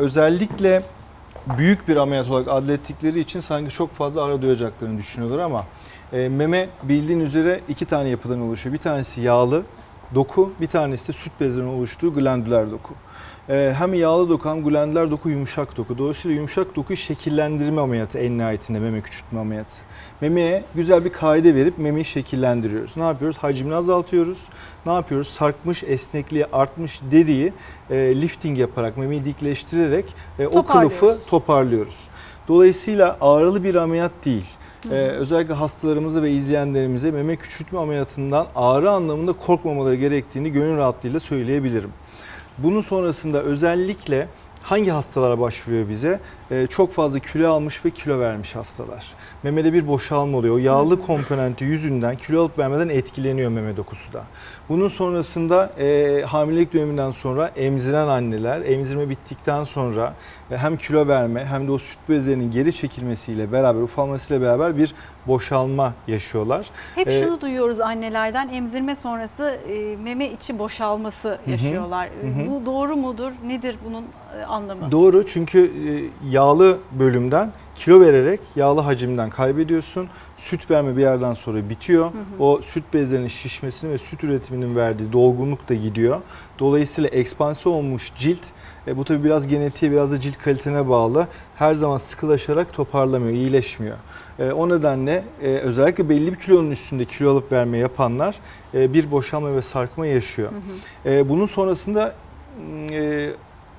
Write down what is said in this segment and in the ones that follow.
özellikle büyük bir ameliyat olarak adlettikleri için sanki çok fazla ara duyacaklarını düşünüyorlar ama e, meme bildiğin üzere iki tane yapıdan oluşuyor. Bir tanesi yağlı doku, bir tanesi de süt bezlerinin oluştuğu glandüler doku. E, hem yağlı doku hem glandüler doku yumuşak doku. Dolayısıyla yumuşak dokuyu şekillendirme ameliyatı en nihayetinde meme küçültme ameliyatı. Memeye güzel bir kaide verip memeyi şekillendiriyoruz. Ne yapıyoruz? Hacmini azaltıyoruz. Ne yapıyoruz? Sarkmış, esnekliği artmış deriyi e, lifting yaparak, memeyi dikleştirerek e, o kılıfı toparlıyoruz. Dolayısıyla ağrılı bir ameliyat değil. Ee, özellikle hastalarımıza ve izleyenlerimize meme küçültme ameliyatından ağrı anlamında korkmamaları gerektiğini gönül rahatlığıyla söyleyebilirim. Bunun sonrasında özellikle hangi hastalara başvuruyor bize? Ee, çok fazla kilo almış ve kilo vermiş hastalar. Memede bir boşalma oluyor. O yağlı komponenti yüzünden kilo alıp vermeden etkileniyor meme dokusu da. Bunun sonrasında e, hamilelik döneminden sonra emziren anneler emzirme bittikten sonra e, hem kilo verme hem de o süt bezlerinin geri çekilmesiyle beraber ufalmasıyla beraber bir boşalma yaşıyorlar. Hep Ee, şunu duyuyoruz annelerden emzirme sonrası e, meme içi boşalması yaşıyorlar. hı hı. Bu doğru mudur? Nedir bunun e, anlamı? Doğru çünkü e, yağlı bölümden kilo vererek yağlı hacimden kaybediyorsun. Süt verme bir yerden sonra bitiyor. O süt bezlerinin şişmesini ve süt üretiminin verdiği dolgunluk da gidiyor. Dolayısıyla ekspanse olmuş cilt e, bu tabi biraz genetiğe biraz da cilt kalitene bağlı. Her zaman sıkılaşarak toparlamıyor, iyileşmiyor. E, o nedenle e, özellikle belli bir kilonun üstünde kilo alıp verme yapanlar e, bir boşalma ve sarkma yaşıyor. E, bunun sonrasında e,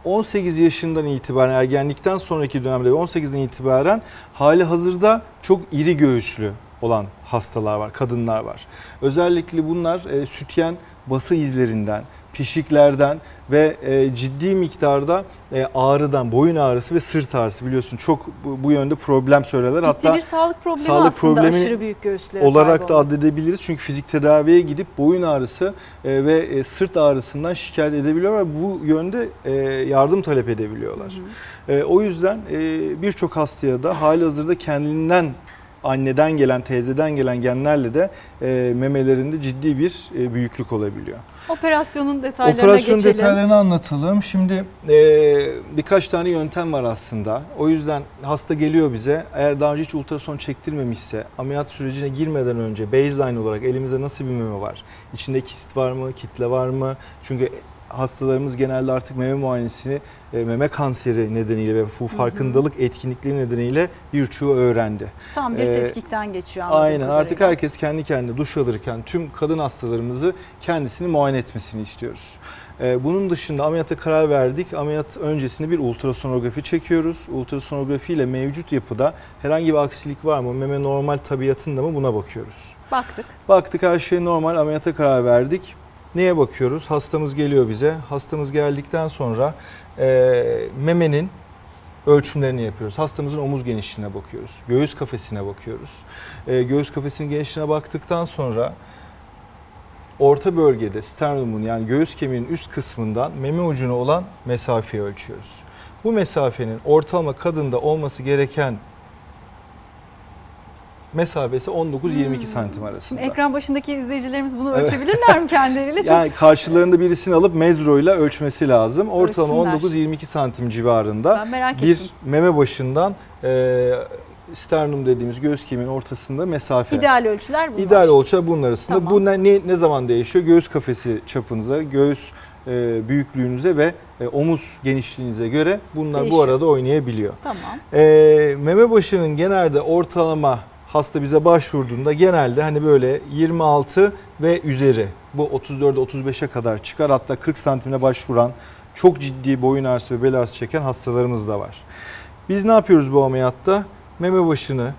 18 yaşından itibaren ergenlikten sonraki dönemde ve 18'den itibaren hali hazırda çok iri göğüslü olan hastalar var, kadınlar var. Özellikle bunlar e, sütyen bası izlerinden, pişiklerden ve e, ciddi miktarda e, ağrıdan, boyun ağrısı ve sırt ağrısı biliyorsun çok bu, bu yönde problem söylerler. Ciddi Hatta bir sağlık problemi sağlık aslında problemi aşırı büyük göğüslere olarak da addedebiliriz. Çünkü fizik tedaviye gidip boyun ağrısı e, ve e, sırt ağrısından şikayet edebiliyorlar. Bu yönde e, yardım talep edebiliyorlar. E, O yüzden e, birçok hastaya da hali hazırda kendinden anneden gelen, teyzeden gelen genlerle de e, memelerinde ciddi bir e, büyüklük olabiliyor. Operasyonun detaylarına Operasyon geçelim. detaylarını anlatalım. Şimdi e, birkaç tane yöntem var aslında. O yüzden hasta geliyor bize. Eğer daha önce hiç ultrason çektirmemişse ameliyat sürecine girmeden önce baseline olarak elimizde nasıl bir meme var? İçinde kisit var mı? Kitle var mı? Çünkü hastalarımız genelde artık meme muayenesini e, meme kanseri nedeniyle ve bu farkındalık etkinlikleri nedeniyle birçoğu öğrendi. Tam bir Ee, tetkikten geçiyor Aynen artık herkes kendi kendine duş alırken tüm kadın hastalarımızı kendisini muayene etmesini istiyoruz. Ee, Bunun dışında ameliyata karar verdik. Ameliyat öncesinde bir ultrasonografi çekiyoruz. Ultrasonografi ile mevcut yapıda herhangi bir aksilik var mı? Meme normal tabiatında mı buna bakıyoruz. Baktık. Baktık her şey normal ameliyata karar verdik. Neye bakıyoruz? Hastamız geliyor bize. Hastamız geldikten sonra e, memenin ölçümlerini yapıyoruz. Hastamızın omuz genişliğine bakıyoruz. Göğüs kafesine bakıyoruz. E, göğüs kafesinin genişliğine baktıktan sonra orta bölgede sternumun yani göğüs kemiğinin üst kısmından meme ucuna olan mesafeyi ölçüyoruz. Bu mesafenin ortalama kadında olması gereken mesafesi 19-22 santim arasında. Şimdi ekran başındaki izleyicilerimiz bunu Evet. ölçebilirler mi kendileriyle? Çok Yani karşılarında birisini alıp mezroyla ölçmesi lazım. Ortalama Ölçsünler. 19-22 santim civarında ben merak bir ettim. meme başından e, sternum dediğimiz göğüs kemiğinin ortasında mesafe. İdeal ölçüler bunlar. İdeal ölçü bunun arasında. Tamam. Bu ne, ne, ne zaman değişiyor? Göğüs kafesi çapınıza, göğüs e, büyüklüğünüze ve e, omuz genişliğinize göre bunlar bu Değişiyor. arada oynayabiliyor. Tamam. E, meme başının genelde ortalama hasta bize başvurduğunda genelde hani böyle 26 ve üzeri bu 34'e 35'e kadar çıkar. Hatta 40 santimine başvuran çok ciddi boyun ağrısı ve bel ağrısı çeken hastalarımız da var. Biz ne yapıyoruz bu ameliyatta? Meme başını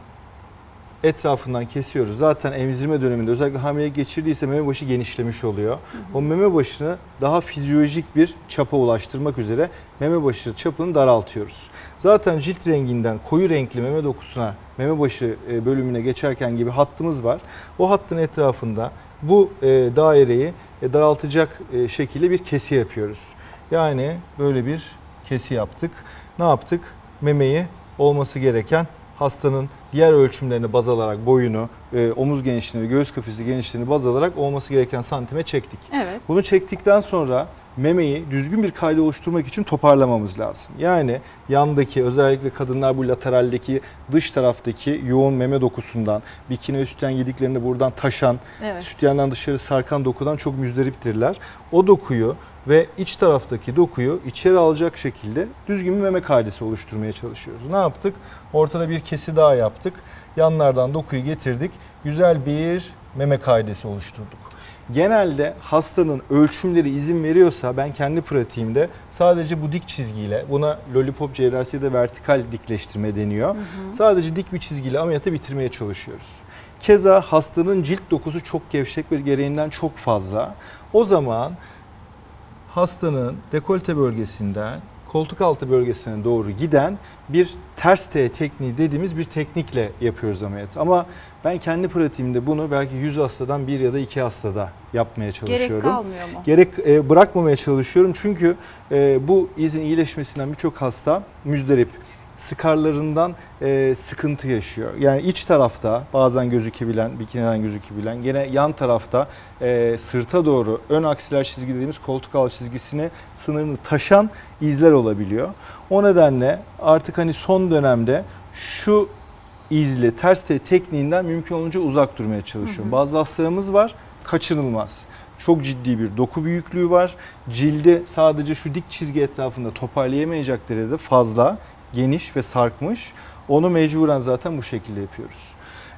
etrafından kesiyoruz. Zaten emzirme döneminde özellikle hamilelik geçirdiyse meme başı genişlemiş oluyor. O meme başını daha fizyolojik bir çapa ulaştırmak üzere meme başı çapını daraltıyoruz. Zaten cilt renginden koyu renkli meme dokusuna, meme başı e, bölümüne geçerken gibi hattımız var. O hattın etrafında bu e, daireyi e, daraltacak şekilde bir kesi yapıyoruz. Yani böyle bir kesi yaptık. Ne yaptık? Memeyi olması gereken hastanın diğer ölçümlerini baz alarak boyunu, e, omuz genişliğini, göğüs kafesi genişliğini baz alarak olması gereken santime çektik. Evet. Bunu çektikten sonra memeyi düzgün bir kayda oluşturmak için toparlamamız lazım. Yani yandaki özellikle kadınlar bu lateraldeki dış taraftaki yoğun meme dokusundan, bikini ve sütyen yediklerinde buradan taşan, Evet. sütyendan dışarı sarkan dokudan çok müzdariptirler. O dokuyu ve iç taraftaki dokuyu içeri alacak şekilde düzgün bir meme kaidesi oluşturmaya çalışıyoruz. Ne yaptık? Ortada bir kesi daha yaptık. Yanlardan dokuyu getirdik. Güzel bir meme kaidesi oluşturduk. Genelde hastanın ölçümleri izin veriyorsa ben kendi pratiğimde sadece bu dik çizgiyle buna lollipop cerrahisi da vertikal dikleştirme deniyor. Sadece dik bir çizgiyle ameliyatı bitirmeye çalışıyoruz. Keza hastanın cilt dokusu çok gevşek ve gereğinden çok fazla. O zaman hastanın dekolte bölgesinden koltuk altı bölgesine doğru giden bir ters T tekniği dediğimiz bir teknikle yapıyoruz ameliyat. Ama ben kendi pratiğimde bunu belki 100 hastadan bir ya da iki hastada yapmaya çalışıyorum. Gerek kalmıyor mu? Gerek e, bırakmamaya çalışıyorum çünkü e, bu izin iyileşmesinden birçok hasta müzdarip. Skarlarından e, sıkıntı yaşıyor. Yani iç tarafta bazen gözükebilen, bikiniden gözükebilen, gene yan tarafta e, sırta doğru ön aksiler çizgi dediğimiz koltuk altı çizgisine sınırını taşan izler olabiliyor. O nedenle artık hani son dönemde şu izli ters T tekniğinden mümkün olunca uzak durmaya çalışıyorum. Bazı hastalarımız var kaçınılmaz. Çok ciddi bir doku büyüklüğü var. Cildi sadece şu dik çizgi etrafında toparlayamayacak derecede fazla, geniş ve sarkmış. Onu mecburen zaten bu şekilde yapıyoruz.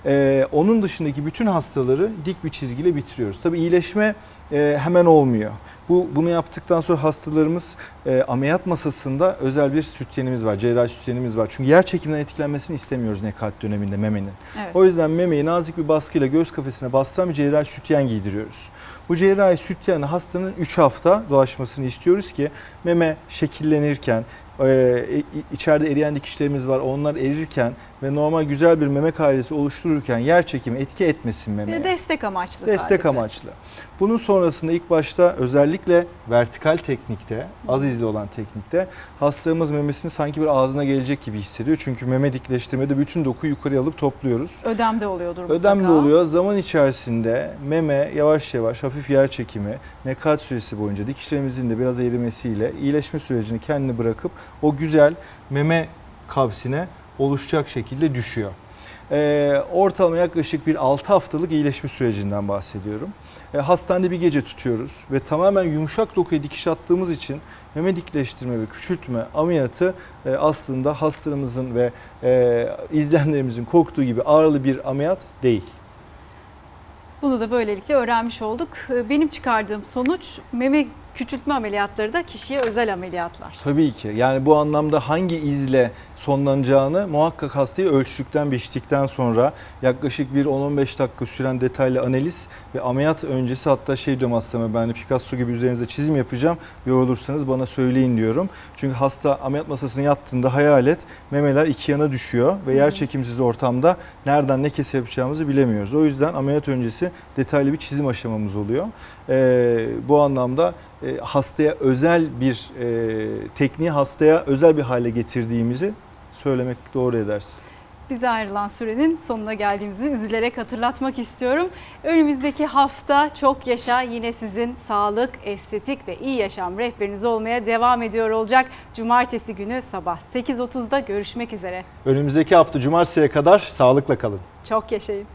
Ee, onun dışındaki bütün hastaları dik bir çizgiyle bitiriyoruz. Tabii iyileşme e, hemen olmuyor. Bu bunu yaptıktan sonra hastalarımız e, ameliyat masasında özel bir sütyenimiz var, cerrahi sütyenimiz var. Çünkü yer çekiminden etkilenmesini istemiyoruz nekat döneminde memenin. Evet. O yüzden memeyi nazik bir baskıyla göğüs kafesine bastıran bir cerrahi sütyen giydiriyoruz. Bu cerrahi sütyenle hastanın 3 hafta dolaşmasını istiyoruz ki meme şekillenirken, e, içeride eriyen dikişlerimiz var onlar erirken ve normal güzel bir meme kaidesi oluştururken yer çekimi etki etmesin memeye. Bir destek amaçlı Destek sadece. amaçlı. Bunun sonrasında ilk başta özellikle vertikal teknikte, az izli olan teknikte hastamız memesini sanki bir ağzına gelecek gibi hissediyor. Çünkü meme dikleştirmede bütün dokuyu yukarı alıp topluyoruz. Ödemde oluyordur Ödem de oluyor. Zaman içerisinde meme yavaş yavaş hafif yer çekimi, nekat süresi boyunca dikişlerimizin de biraz erimesiyle iyileşme sürecini kendini bırakıp o güzel meme kavsine oluşacak şekilde düşüyor. Ee, ortalama yaklaşık bir 6 haftalık iyileşme sürecinden bahsediyorum. Ee, hastanede bir gece tutuyoruz ve tamamen yumuşak dokuya dikiş attığımız için meme dikleştirme ve küçültme ameliyatı e, aslında hastalarımızın ve e, izleyenlerimizin korktuğu gibi ağırlı bir ameliyat değil. Bunu da böylelikle öğrenmiş olduk. Ee, Benim çıkardığım sonuç meme küçültme ameliyatları da kişiye özel ameliyatlar. Tabii ki. Yani bu anlamda hangi izle sonlanacağını muhakkak hastayı ölçtükten, biçtikten sonra yaklaşık bir 10-15 dakika süren detaylı analiz ve ameliyat öncesi hatta şey diyorum hastama ben Picasso gibi üzerinize çizim yapacağım. Yorulursanız bana söyleyin diyorum. Çünkü hasta ameliyat masasına yattığında hayal et memeler iki yana düşüyor ve yer çekimsiz ortamda nereden ne kese yapacağımızı bilemiyoruz. O yüzden ameliyat öncesi detaylı bir çizim aşamamız oluyor. Ee, bu anlamda e, hastaya özel bir e, tekniği hastaya özel bir hale getirdiğimizi söylemek doğru edersin. Bize ayrılan sürenin sonuna geldiğimizi üzülerek hatırlatmak istiyorum. Önümüzdeki hafta çok yaşa yine sizin sağlık, estetik ve iyi yaşam rehberiniz olmaya devam ediyor olacak. Cumartesi günü sabah 8.30'da görüşmek üzere. Önümüzdeki hafta cumartesiye kadar sağlıkla kalın. Çok yaşayın.